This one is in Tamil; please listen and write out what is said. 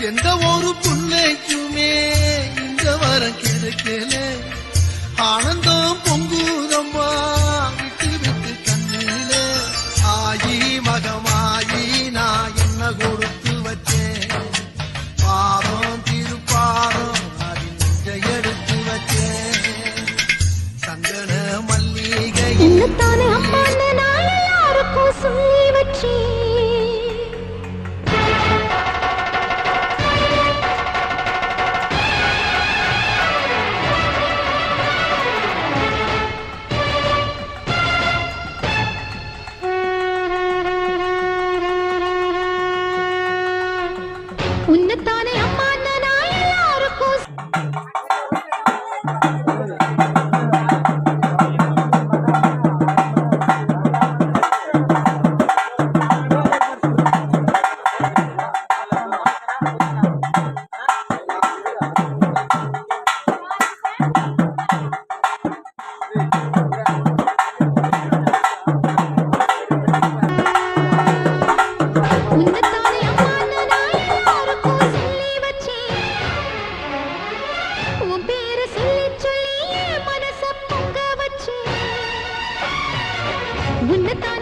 எந்த ஒரு புண்ணைக்குமே இந்த வரம் கிடைக்கல. ஆனந்தம் பொங்க சொல்லுத்தானே அம்மான்னு நானே யாருக்கும் சொல்லி बुनता